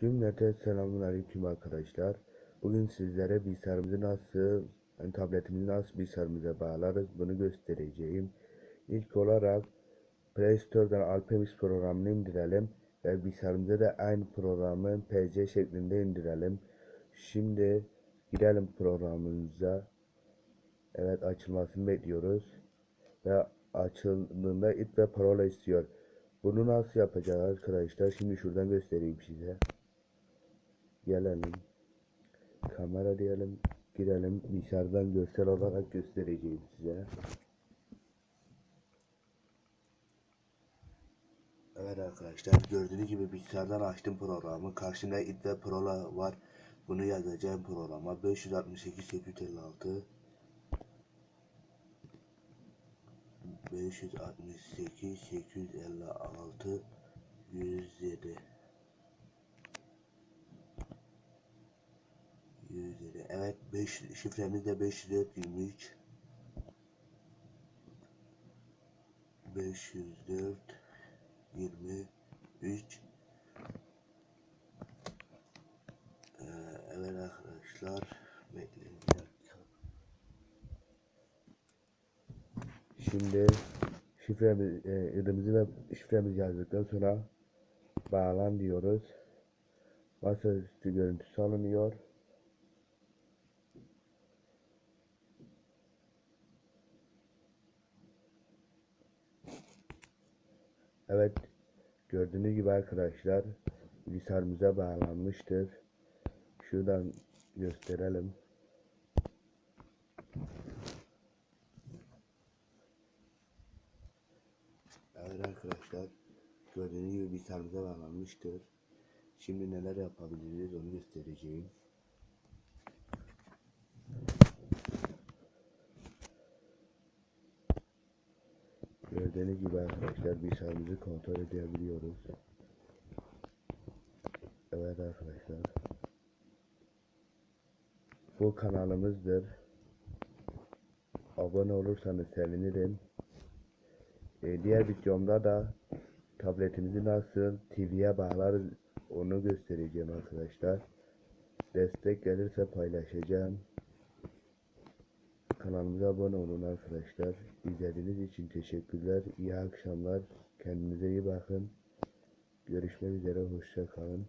Cümlete selamun aleyküm arkadaşlar. Bugün sizlere bilgisayarımızı nasıl, yani tabletimizi nasıl bilgisayarımıza bağlarız bunu göstereceğim. İlk olarak Play Store'dan Alpemix programını indirelim ve bilgisayarımıza da aynı programı PC şeklinde indirelim. Şimdi girelim programımıza. Evet açılmasını bekliyoruz. Ve açıldığında ip ve parola istiyor. Bunu nasıl yapacağız arkadaşlar? Şimdi şuradan göstereyim size. Gelelim. Kamera diyelim. Girelim. Bilgisayardan görsel olarak göstereceğim size. Evet arkadaşlar gördüğünüz gibi bilgisayardan açtım programı. Karşımda ip ve parola var. Bunu yazacağım programa. 568 856 568 856 107 107 Evet 5 şifremiz de 504 23 504 23 ee, Evet arkadaşlar bekleyin bir dakika. Şimdi şifremiz, e, adımızı ve şifremizi yazdıktan sonra bağlan diyoruz. Masaüstü görüntüsü alınıyor. Evet gördüğünüz gibi arkadaşlar bilgisayarımıza bağlanmıştır. Şuradan gösterelim. Evet arkadaşlar gördüğünüz gibi bilgisayarımıza bağlanmıştır. Şimdi neler yapabiliriz onu göstereceğim. Gördüğünüz gibi arkadaşlar bilgisayarımızı kontrol edebiliyoruz. Evet arkadaşlar. Bu kanalımızdır. Abone olursanız sevinirim. Ee, diğer videomda da tabletimizi nasıl TV'ye bağlarız onu göstereceğim arkadaşlar. Destek gelirse paylaşacağım. Kanalımıza abone olun arkadaşlar. İzlediğiniz için teşekkürler. İyi akşamlar. Kendinize iyi bakın. Görüşmek üzere. Hoşça kalın.